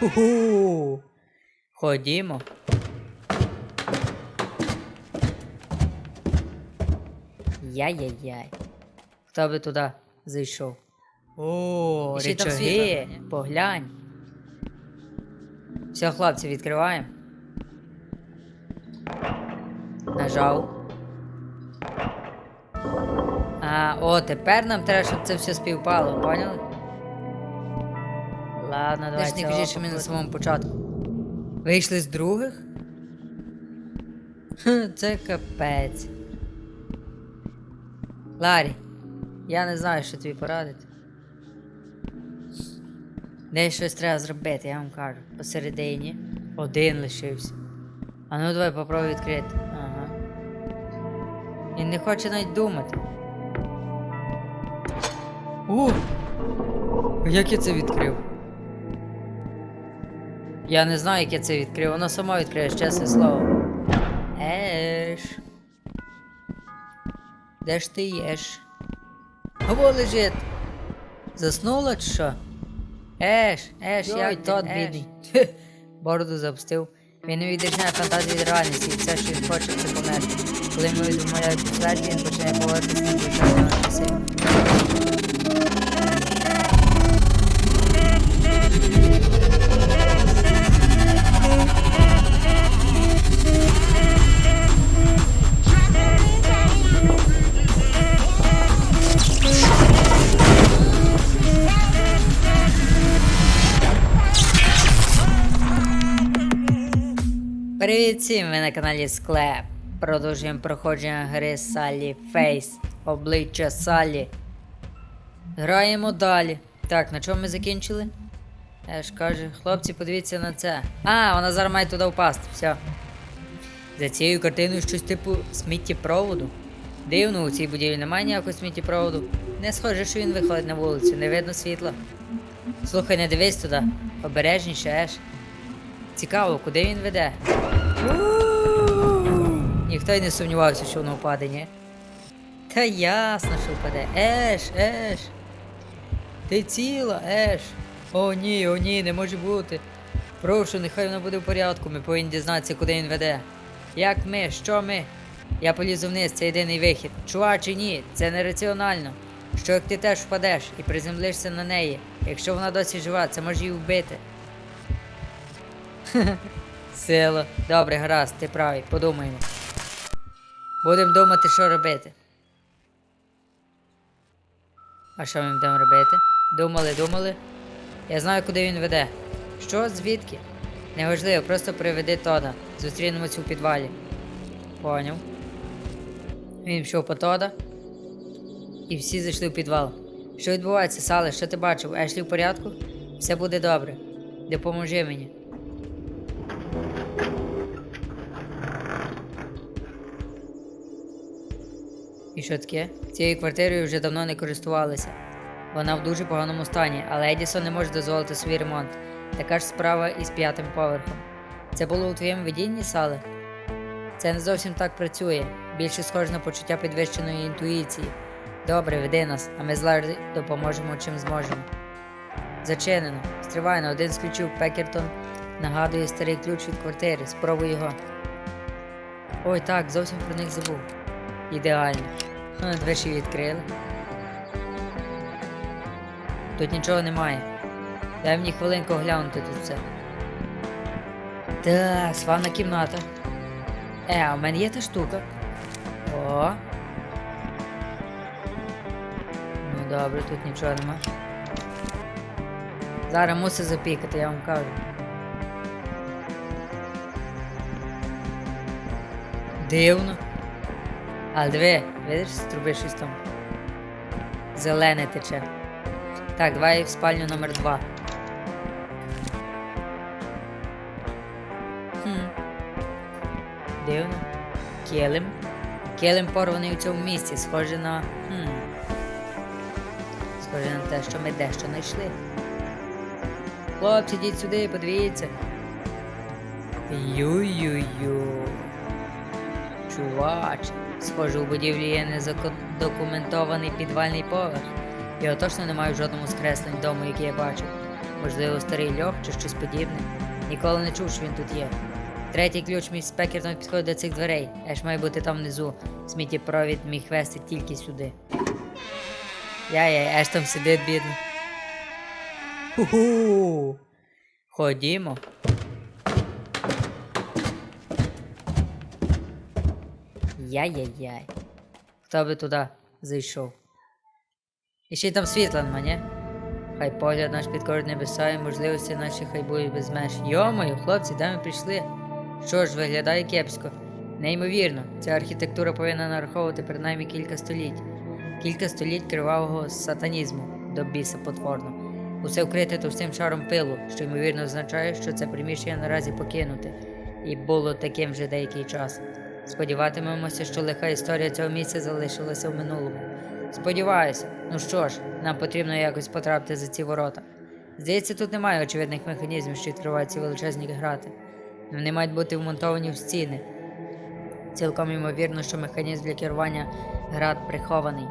Ху-ху. Ходімо. Яй-яй-яй. Хто би туди зайшов? О, І ще там світло. поглянь. Все, хлопці, відкриваємо. Нажав. А, о, тепер нам треба, щоб це все співпало, поняли? Ладно, Ти давай. ж не кажи, що ми на самому початку. Вийшли з других? Це капець. Ларі, я не знаю, що тобі порадити. Десь щось треба зробити, я вам кажу. Посередині. Один лишився. А ну давай попробуй відкрити. Ага. Він не хоче навіть думати. О! Як я це відкрив? Я не знаю, як я це відкрив. Воно само відкриє, чесне слово. Еш. Де ж ти єш? Ого, лежить. Заснула чи що? Еш, еш, Йой, як тот бідний. Бороду запустив. Він не відрізняє фантазію від реальності, і все, що він хоче, це померти. Коли ми відмовляють смерті, він починає поводитися на звичайно Привіт всім! Ви на каналі Склеп. Продовжуємо проходження гри Салі Фейс. Обличчя Салі. Граємо далі. Так, на чому ми закінчили? Ж каже, хлопці, подивіться на це. А, вона зараз має туди впасти. Все. За цією картиною щось типу сміттєпроводу. Дивно, у цій будівлі немає ніякого сміттєпроводу. Не схоже, що він виходить на вулицю, не видно світла. Слухай, не дивись туди. Обережніше, еш. Цікаво, куди він веде? Ніхто й не сумнівався, що воно впаде, ні? Та ясно, що впаде. Еш, еш. Ти ціла, еш. О, ні, о, ні, не може бути. Прошу, нехай воно буде в порядку, ми повинні дізнатися, куди він веде. Як ми, що ми? Я полізу вниз, це єдиний вихід. Чуваче, ні, це нераціонально. Що як ти теж впадеш і приземлишся на неї? Якщо вона досі жива, це може її вбити. Сила. Добре, гаразд, ти правий, подумаємо. Будемо думати, що робити. А що ми будемо робити? Думали, думали. Я знаю, куди він веде. Що, звідки? Неважливо, просто приведи Тода. Зустрінемось у підвалі. Поняв. Він пішов по Тода. І всі зайшли в підвал. Що відбувається, Сале? Що ти бачив? Ешлі в порядку? Все буде добре. Допоможи мені. І що таке? Цією квартирою вже давно не користувалися. Вона в дуже поганому стані, але Едісон не може дозволити свій ремонт. Така ж справа і з п'ятим поверхом. Це було у твоєму видінні, Сале? Це не зовсім так працює. Більше схоже на почуття підвищеної інтуїції. Добре, веди нас, а ми з Ларі допоможемо чим зможемо. Зачинено. Стривай на один з ключів Пекертон нагадує старий ключ від квартири. Спробуй його. Ой, так, зовсім про них забув. Ідеально. Ха, Двері відкрили. Тут нічого немає. Дай мені хвилинку оглянути тут все. Так, славна кімната. Е, а в мене є та штука. О. Ну добре, тут нічого нема. Зараз мусить запікати, я вам кажу. Дивно. Але диви, видиш, з труби щось там. Зелене тече. Так, давай в спальню номер 2. Хм. Дивно. Келем. Келем порваний у цьому місці, схоже на. Хм. Схоже на те, що ми дещо знайшли. Хлопці, йдіть сюди, подивіться. Ю-ю-ю. Чувач, схоже, у будівлі є незадокументований підвальний поверх. Його точно немає в жодному скреслень дому, який я бачив. Можливо, старий льох чи щось подібне. Ніколи не чув, що він тут є. Третій ключ мій спекерно підходить до цих дверей. Еш має бути там внизу. Сміттєпровід міг вести тільки сюди. Яй-яй, еш там сидить, бідно. Ху-ху. Ходімо. Яй-яй-яй. Хто би туди зайшов? І ще й там світла нема, ні? Хай погляд наш підкорить небеса і можливості наші хай будуть без меж. Йомою, хлопці, де ми прийшли? Що ж, виглядає кепсько. Неймовірно, ця архітектура повинна нараховувати принаймні кілька століть. Кілька століть кривавого сатанізму до біса потворно. Усе вкрите товстим шаром пилу, що ймовірно означає, що це приміщення наразі покинуте, і було таким вже деякий час. Сподіватимемося, що лиха історія цього місця залишилася в минулому. Сподіваюся, ну що ж, нам потрібно якось потрапити за ці ворота. Здається, тут немає очевидних механізмів, що відкривають ці величезні грати. Вони мають бути вмонтовані в стіни. Цілком ймовірно, що механізм для керування град прихований.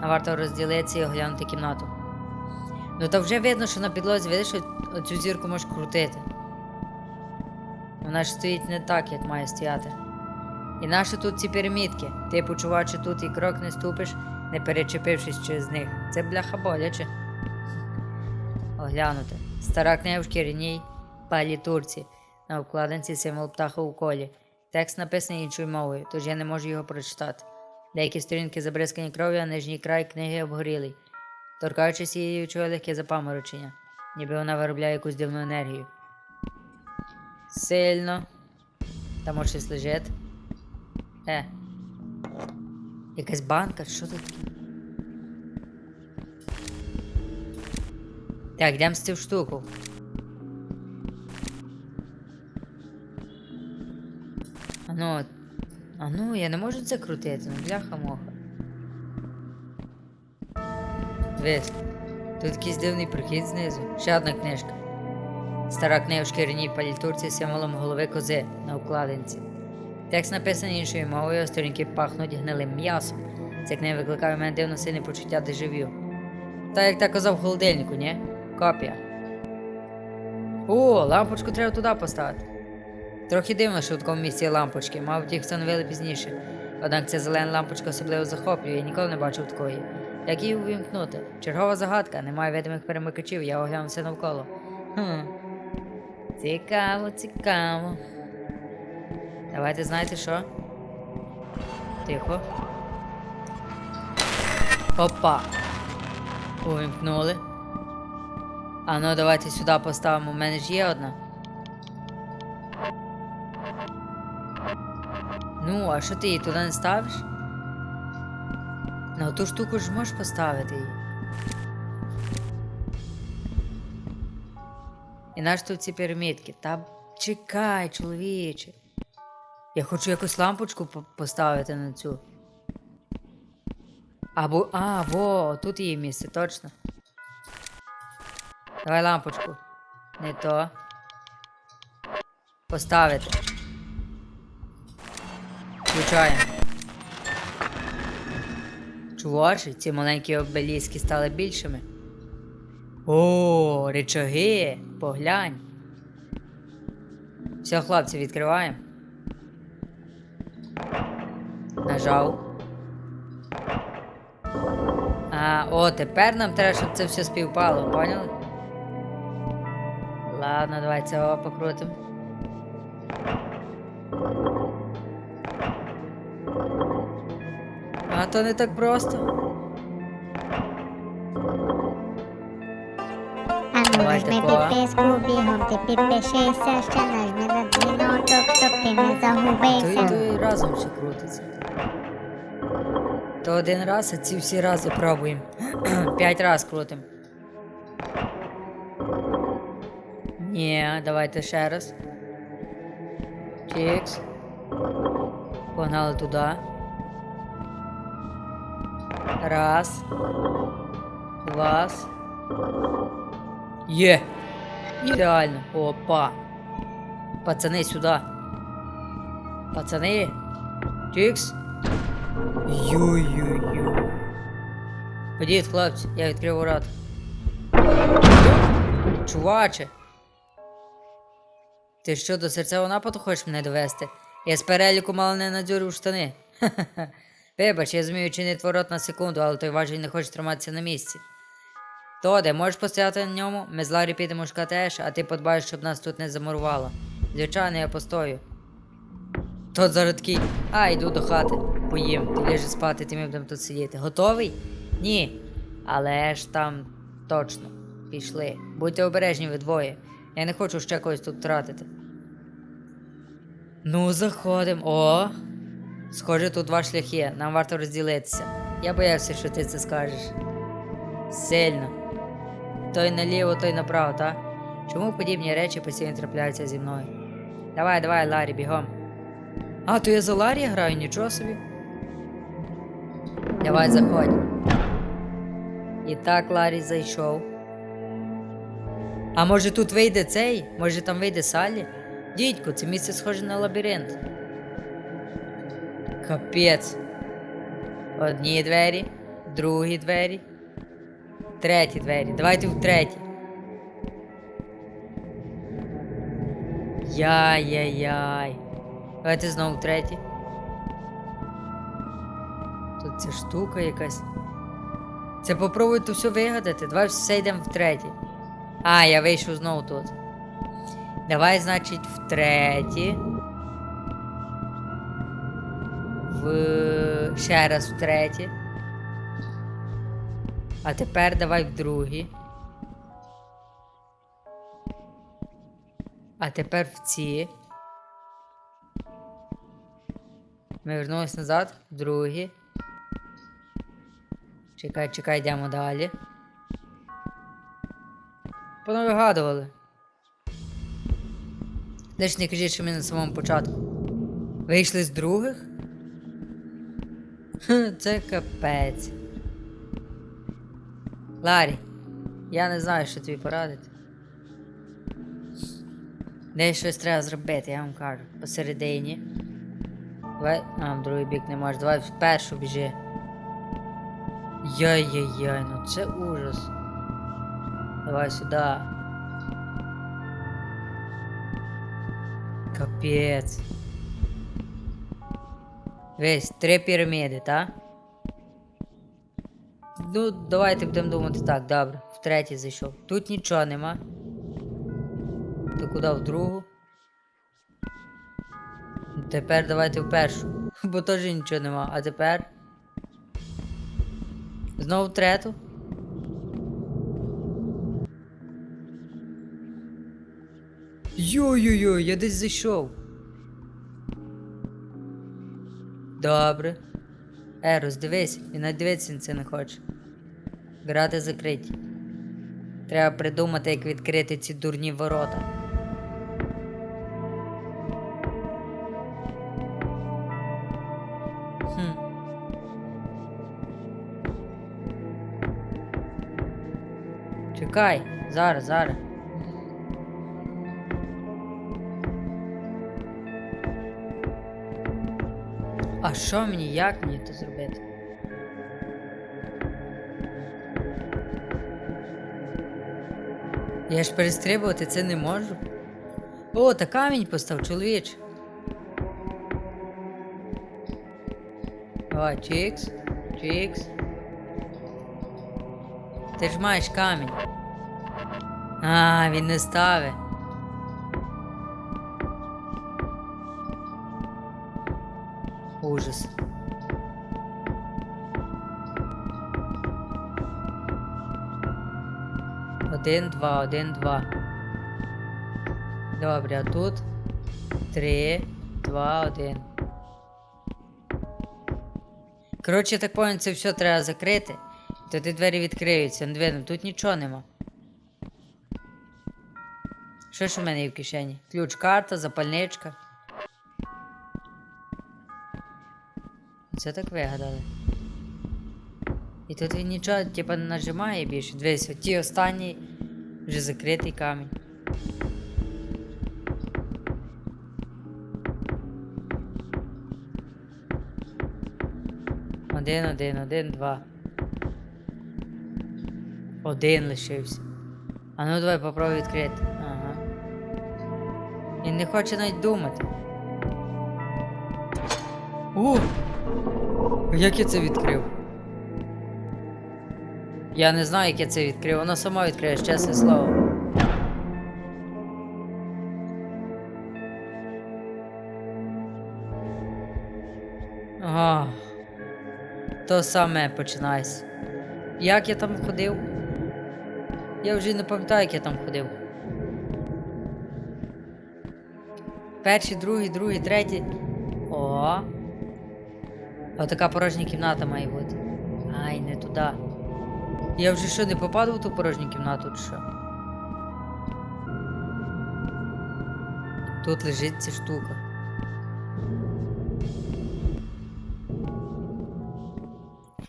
А варто розділитися і оглянути кімнату. Ну та вже видно, що на підлозі видиш, оцю зірку можеш крутити. Вона ж стоїть не так, як має стояти. І наші тут ці пірамідки. Ти почувачи тут і крок не ступиш, не перечепившись через них. Це бляха боляче. Оглянути. Стара книга в шкіряній палітурці. На обкладинці символ птаха у колі. Текст написаний іншою мовою, тож я не можу його прочитати. Деякі сторінки забризкані кров'ю, а нижній край книги обгорілий. Торкаючись її, чує легке запаморочення, ніби вона виробляє якусь дивну енергію. Сильно. Там може лежить. Е. Якась банка, що тут? Так, йдемо з цю штуку. А ну, а ну, я не можу це крутити, ну бляха-моха. Дивись, тут якийсь дивний прохід знизу. Ще одна книжка. Стара книга в палітурці з символом голови кози на обкладинці. Текст написаний іншою мовою, сторінки пахнуть гнилим м'ясом. Ця книга викликає в мене дивно сильне почуття дежавю. Та як та коза в холодильнику, ні? Копія. О, лампочку треба туди поставити. Трохи дивно, що в такому місці є лампочки, мабуть, їх встановили пізніше. Однак ця зелена лампочка особливо захоплює, я ніколи не бачив такої. Як її увімкнути? Чергова загадка, немає видимих перемикачів, я оглянувся навколо. Хм. Цікаво, цікаво. Давайте знаєте що? Тихо. Опа. Увімкнули. А ну давайте сюди поставимо. У мене ж є одна. Ну, а що ти її туди не ставиш? На ту штуку ж можеш поставити її. І наш тут ці пірамідки. Та чекай, чоловіче. Я хочу якусь лампочку по- поставити на цю. Або. А, во, тут її місце, точно. Давай лампочку. Не то. Поставити. Включаємо. Чувачі, ці маленькі обеліски стали більшими. О, речаги, поглянь. Все, хлопці, відкриваємо. Нажав. А, о, тепер нам треба, щоб це все співпало, поняли? Ладно, давай цього покрутимо. А то не так просто. Нажми підписку, бігом ти підпишися, ще нажми на дзвіночок, щоб ти не загубився. то і разом все крутиться. То один раз, а ці всі рази пробуємо. П'ять раз крутим. Ні, давайте ще раз. Чікс. Погнали туди. Раз. Два. Є. Ідеально. Опа. Пацани сюди. Пацани. Чікс. Ю-ю-ю. Ходіть, хлопці, я відкрив ворота. чуваче. Ти що, до серцевого нападу хочеш мене довести? Я з переліку мало не надзюрив штани. Ха-ха-ха. Вибач, я змію чинити ворот на секунду, але той важий не хоче триматися на місці. Тоде, можеш постояти на ньому? Ми з Ларі підемо шукати Еш, а ти подбаєш, щоб нас тут не замурувало. Звичайно, я постою. Тот зараз такий, а, йду до хати. Поїм, ти ляжи спати, ти ми будемо тут сидіти. Готовий? Ні. Але ж там точно. Пішли. Будьте обережні ви двоє. Я не хочу ще когось тут втратити. Ну, заходимо. О! Схоже, тут два шляхи. Нам варто розділитися. Я боявся, що ти це скажеш. Сильно. Той наліво, той направо, та? Чому подібні речі постійно трапляються зі мною? Давай, давай, Ларі, бігом. А, то я за Ларі граю, нічого собі. Давай, заходь. І так Ларі зайшов. А може тут вийде цей? Може там вийде Салі? Дідько, це місце схоже на лабіринт. Капець. Одні двері, другі двері, треті двері. Давайте в треті. Яй-яй-яй. Давайте знову в треті. Тут ця штука якась. Це попробуй тут все вигадати. Давай все йдемо в третій. А, я вийшов знову тут. Давай, значить, в третій. В... Ще раз в третій. А тепер давай в другій. А тепер в ці. Ми вернулись назад, другі. Чекай, чекай, йдемо далі. Понавигадували. Лиш не кажіть, що ми на самому початку. Вийшли з других? Це капець. Ларі, я не знаю, що тобі порадити. Десь щось треба зробити, я вам кажу. Посередині. Давай. А, другий бік не можеш. Давай в першу біжи. Яй-яй-яй, ну це ужас. Давай сюди. Капець. Весь три піраміди, так? Ну, давайте будемо думати так, добре. В третій зайшов. Тут нічого нема. То куди в другу? Тепер давайте в першу. Бо теж нічого нема. А тепер. Знову трету. Йой-йой-йой, я десь зайшов. Добре. Е, роздивись, він навіть дивитися це не хоче. Грати закриті. Треба придумати, як відкрити ці дурні ворота. Чекай, зараз, зараз. А що мені, як мені це зробити? Я ж перестрибувати це не можу. О, та камінь постав, чоловіч. О, чікс, чікс. Ти ж маєш камінь. А, він не ставить. Ужас. Один, два, один, два. Добре, а тут три, два, один. Коротше, так понял, це все треба закрити. Тоді двері відкриються. Не видно, тут нічого нема. Що ж у мене є в кишені? Ключ, карта, запальничка. Це так вигадали. І тут він нічого, типа, не нажимає більше. Дивись, ті останні вже закритий камінь. Один, один, один, два. Один лишився. А ну давай попробуй відкрити. Ага. Він не хоче навіть думати. О! Як я це відкрив? Я не знаю, як я це відкрив, воно само відкриє, чесне слово. Ах, то саме починається. Як я там ходив? Я вже не пам'ятаю, як я там ходив. Перший, другий, другий, третій. О. Отака порожня кімната має бути. Ай, не туди. Я вже що, не попаду в ту порожню кімнату, чи що? Тут лежить ця штука.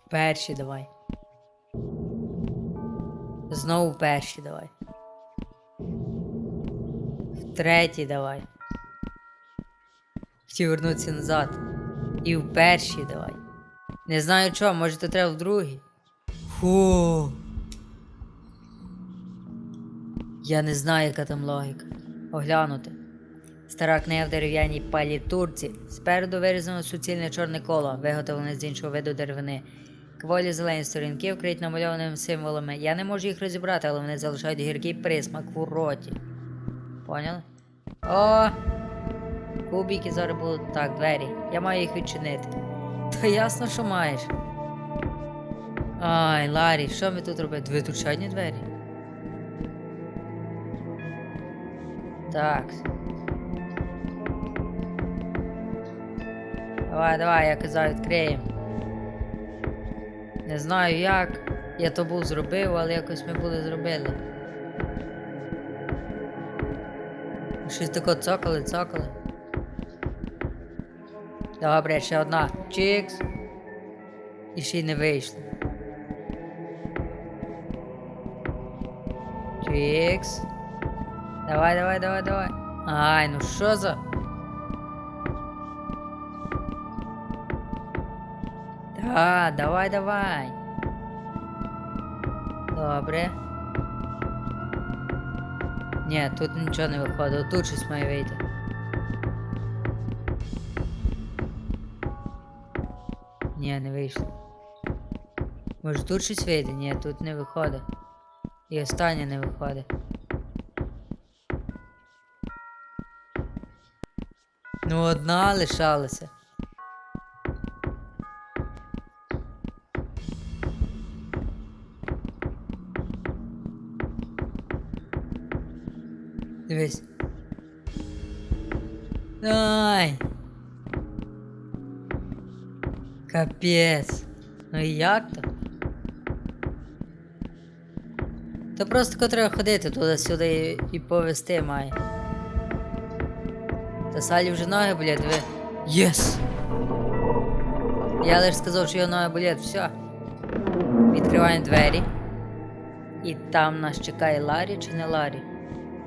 Перші давай. Знову перші давай. В третій давай. Хотів вернутися назад. І в першій давай. Не знаю чого, може то треба в другій. Фу. Я не знаю, яка там логіка. Оглянути. Стара книга в дерев'яній палітурці. Спереду вирізано суцільне чорне коло, виготовлене з іншого виду деревини. Кволі зелені сторінки вкриті намальованими символами. Я не можу їх розібрати, але вони залишають гіркий присмак в роті. Поняли? О! Кубики зараз будуть так, двері. Я маю їх відчинити. Та ясно, що маєш. Ай, Ларі, що ми тут робимо? Ви тут ще одні двері? Так. Давай, давай, я казав, відкриємо. Не знаю як. Я то був зробив, але якось ми були зробили. Щось таке цокали, цокали. Добре, ще одна. Чікс. І ще й не вийшло. Чікс. Давай, давай, давай, давай. Ай, ну що за. Да, давай, давай. Добре. Ні, тут нічого не виходить, тут щось має вийти. Ні, не вийшло. Може тут щось вийде? Ні, тут не виходить. І останнє не виходить. Ну, одна лишалася. Дивись. Ай! Капець. Ну і як то? То просто ко треба ходити туди-сюди і, і повести має. Та Салі вже ноги болять, диви. Єс! Я лише сказав, що його ноги болять, все. Відкриваємо двері. І там нас чекає Ларі чи не Ларі?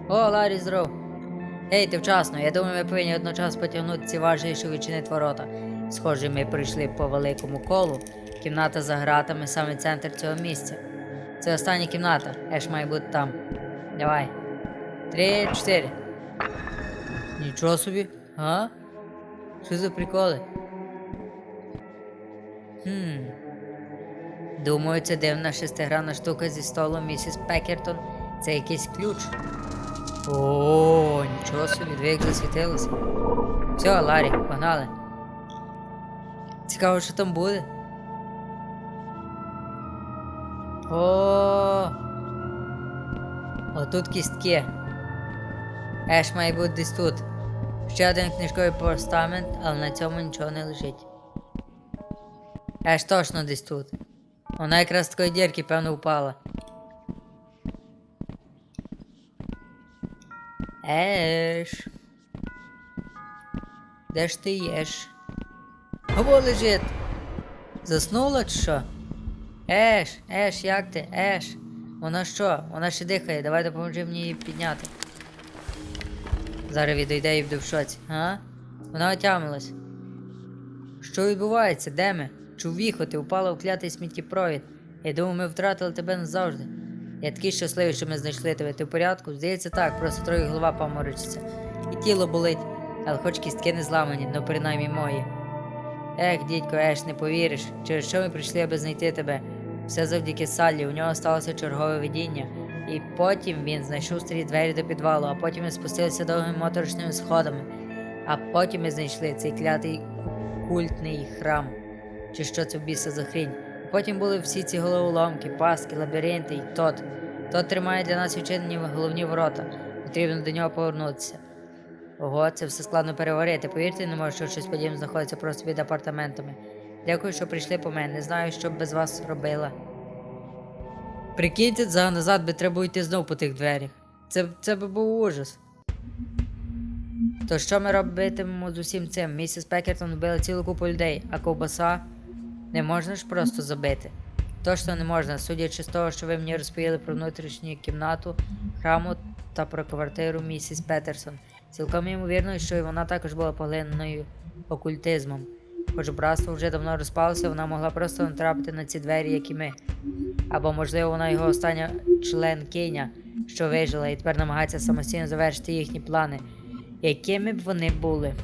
О, Ларі, здоров. Ей, ти вчасно. Я думаю, ми повинні одночасно потягнути ці важі, що відчинить ворота. Схоже, ми прийшли по великому колу. Кімната за гратами, саме центр цього місця. Це остання кімната. Еш має бути там. Давай. Три, чотири. Нічого собі. А? Що за приколи? Хм. Думаю, це дивна шестигранна штука зі столу місіс Пекертон. Це якийсь ключ. О, нічого собі, дві як. Все, Ларі, погнали. Цікаво, що там буде. О. Отут кістки. Еш має бути десь тут. Ще один книжковий постамент, але на цьому нічого не лежить. Еш точно десь тут. Вона якраз з такої дірки, певно, впала. Еш. Де ж ти єш? Ого лежить. Заснула чи що? Еш, Еш, як ти? Еш. Вона що? Вона ще дихає, давай допоможи мені її підняти. Зараз відійде і буде в шоці, а? Вона отямилась. Що відбувається? Де ми? Чув віхо, ти впала в клятий сміттєпровід. Я думав, ми втратили тебе назавжди. Я такий щасливий, що ми знайшли тебе. Ти в порядку? Здається, так, просто трохи голова поморочиться. І тіло болить, але хоч кістки не зламані, ну принаймні мої. Ех, дідько, Еш, не повіриш, через що ми прийшли, аби знайти тебе. Все завдяки Саллі, у нього сталося чергове видіння. І потім він знайшов старі двері до підвалу, а потім ми спустилися довгими моторошними сходами. А потім ми знайшли цей клятий культний храм. Чи що це в біса за хрінь? Потім були всі ці головоломки, паски, лабіринти і тот. Тот тримає для нас відчинені головні ворота. Потрібно до нього повернутися. Ого, це все складно переварити. Повірте, не можу, що щось подібне знаходиться просто під апартаментами. Дякую, що прийшли по мене. Не знаю, що б без вас робила. Прикиньте, за назад би треба йти знов по тих дверях. Це, це би був ужас. То що ми робитимемо з усім цим? Місіс Пекертон вбила цілу купу людей, а ковбаса не можна ж просто забити. Точно не можна, судячи з того, що ви мені розповіли про внутрішню кімнату храму та про квартиру місіс Петерсон. Цілком ймовірно, що і вона також була поглиненою окультизмом. Хоч братство вже давно розпалося, вона могла просто натрапити на ці двері, як і ми. Або, можливо, вона його остання членкиня, що вижила, і тепер намагається самостійно завершити їхні плани, якими б вони були.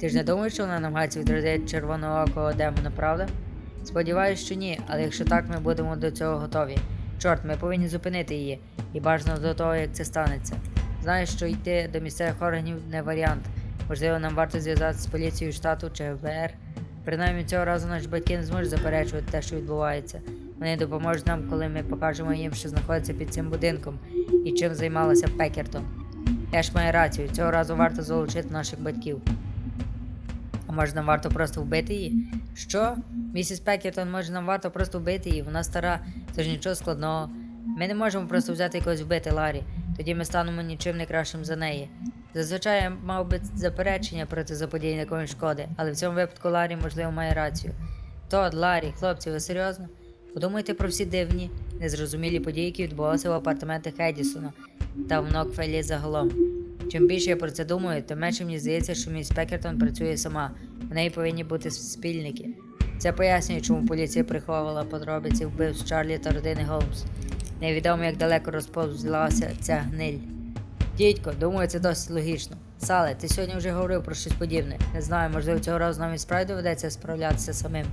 Ти ж не думаєш, що вона намагається відродити червоноокого демона, правда? Сподіваюсь, що ні, але якщо так, ми будемо до цього готові. Чорт, ми повинні зупинити її, і бажано до того, як це станеться. Знаєш, що йти до місцевих органів не варіант. Можливо, нам варто зв'язатися з поліцією штату чи ФБР. Принаймні цього разу наші батьки не зможуть заперечувати те, що відбувається. Вони допоможуть нам, коли ми покажемо їм, що знаходиться під цим будинком і чим займалася Пекертон. Еш має рацію, цього разу варто залучити наших батьків. А може нам варто просто вбити її? Що? Місіс Пекертон, може нам варто просто вбити її? Вона стара, це ж нічого складного. Ми не можемо просто взяти якогось вбити Ларі, тоді ми станемо нічим не кращим за неї. Зазвичай я мав би заперечення проти заподіяння якоїсь шкоди, але в цьому випадку Ларі, можливо, має рацію. Тод, Ларі, хлопці, ви серйозно? Подумайте про всі дивні, незрозумілі події, які відбувалися в апартаментах Едісона та в Нокфелі загалом. Чим більше я про це думаю, тим менше мені здається, що міс Пекертон працює сама. В неї повинні бути спільники. Це пояснює, чому поліція приховувала подробиці вбивств Чарлі та родини Голмс. Невідомо, як далеко розповзлася ця гниль. Дідько, думаю, це досить логічно. Сале, ти сьогодні вже говорив про щось подібне. Не знаю, можливо, цього разу нам і справді доведеться справлятися самим.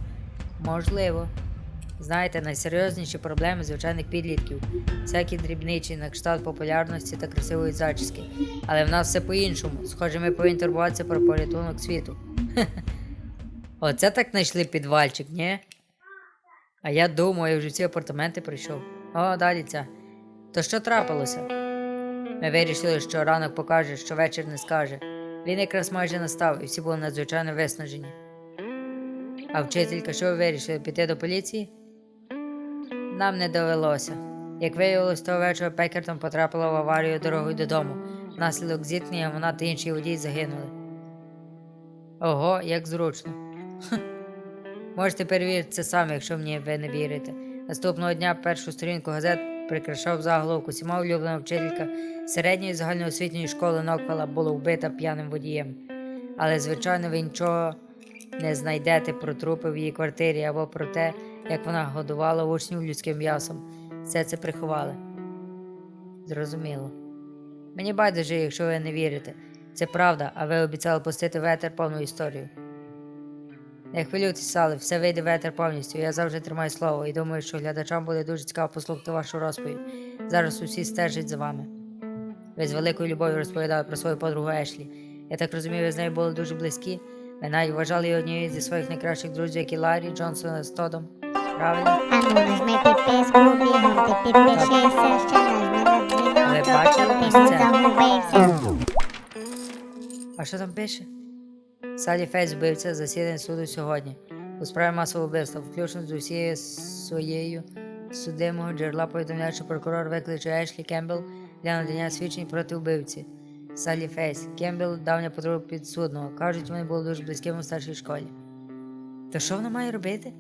Можливо. Знаєте, найсерйозніші проблеми звичайних підлітків, всякі дрібничі на кшталт популярності та красивої зачіски. Але в нас все по-іншому. Схоже, ми повинні турбуватися про порятунок світу. Оце так знайшли підвальчик, ні? А я думаю, вже всі апартаменти прийшов. О, далі. То що трапилося? Ми вирішили, що ранок покаже, що вечір не скаже. Він якраз майже настав, і всі були надзвичайно виснажені. А вчителька, що ви вирішили піти до поліції? Нам не довелося. Як виявилось, того вечора Пекертон потрапила в аварію дорогою додому. Внаслідок зіткнення вона та інший водій загинули. Ого, як зручно. Можете перевірити це самі, якщо мені ви не вірите. Наступного дня першу сторінку газет прикрашав заголовок усіма улюблена вчителька середньої загальноосвітньої школи Ноквела була вбита п'яним водієм. Але, звичайно, ви нічого не знайдете про трупи в її квартирі або про те, як вона годувала учнів людським м'ясом. Все це приховали. Зрозуміло. Мені байдуже, якщо ви не вірите. Це правда, а ви обіцяли пустити ветер повну історію. Не хвилюйтесь, Сали, все вийде ветер повністю. Я завжди тримаю слово і думаю, що глядачам буде дуже цікаво послухати вашу розповідь. Зараз усі стежать за вами. Ви з великою любов'ю розповідали про свою подругу Ешлі. Я так розумію, ви з нею були дуже близькі. Ви навіть вважали її однією зі своїх найкращих друзів, як і Ларі, Джонсона з Тодом. Правильно? Ви бачили ось це? А що там пише? Салі Фейс вбивця засідання суду сьогодні. У справі масового вбивства, включно з усією своєю судимого джерела повідомляє, що прокурор викличе Ешлі Кембл для надання свідчень проти вбивці. Салі Фейс. Кембл давня подруга підсудного. Кажуть, вони були дуже близькими у старшій школі. То що вона має робити?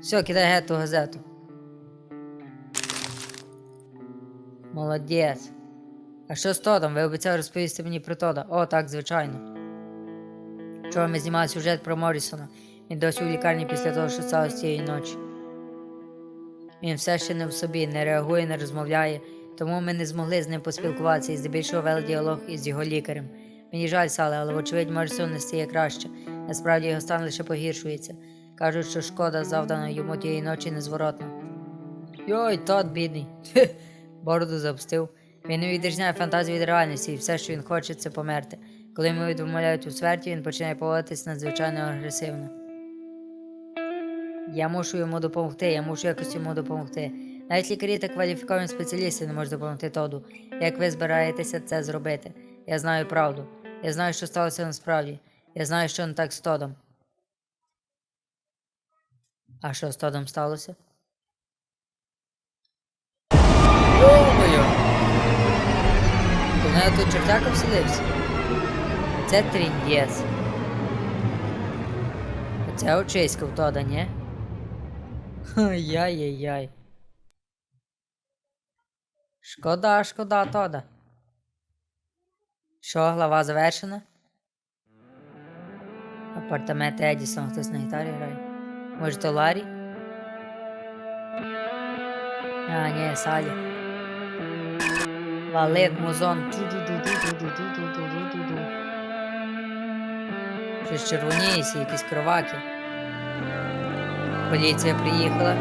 Все, кидай геть ту газету. Молодець. А що з Тодом? Ви обіцяли розповісти мені про Тода? О, так, звичайно. Вчора ми знімали сюжет про Моррісона. Він досі у лікарні після того, що сталося цієї ночі. Він все ще не в собі, не реагує, не розмовляє, тому ми не змогли з ним поспілкуватися і здебільшого вели діалог із його лікарем. Мені жаль, Сале, але вочевидь, цього не стає краще. Насправді його стан лише погіршується. Кажуть, що шкода завдана йому тієї ночі незворотна. Йой, тот бідний. Бороду запустив. Він відрізняє фантазію від реальності, і все, що він хоче, це померти. Коли йому відмовляють у смерті, він починає поводитись надзвичайно агресивно. Я мушу йому допомогти, я мушу якось йому допомогти. Навіть лікарі та кваліфіковані спеціалісти не можуть допомогти Тоду. Як ви збираєтеся це зробити? Я знаю правду. Я знаю, що сталося насправді. Я знаю, що не так з Тодом. А що з Тодом сталося? Мене тут чертяка вселився. Це тріндєс. Це очиська в Тода, ні? Яй-яй-яй. Шкода, шкода, Тода. Що, глава завершена? Апартаменти Едісон, хтось на гітарі грає. Може, то Ларі? А, ні, Салі. Валет, музон. Щось червоніється, якісь кроваки. Поліція приїхала.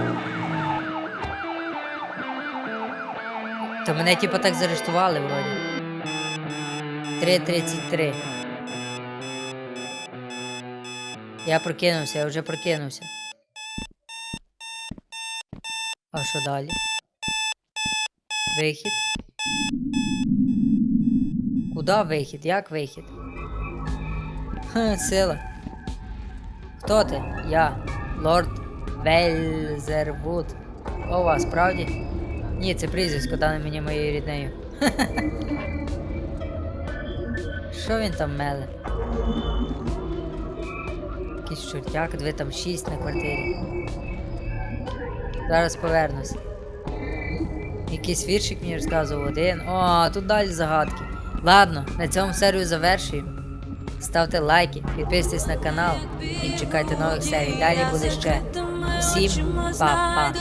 Та мене типу так заарештували вроді. 3.33. Я прокинувся, я вже прокинувся. А що далі? Вихід. Куда вихід? Як вихід? Ха, сила. Хто ти? Я, лорд Вельзервуд. Ова, справді? Ні, це прізвисько дане мені моєю ріднею. Що він там меле? Якийсь чортяк, диви там шість на квартирі. Зараз повернусь. Якийсь віршик мені розказував один. О, тут далі загадки. Ладно, на цьому серію завершуємо. Ставте лайки, підписуйтесь на канал і чекайте нових серій. Далі буде ще. Всім па-па.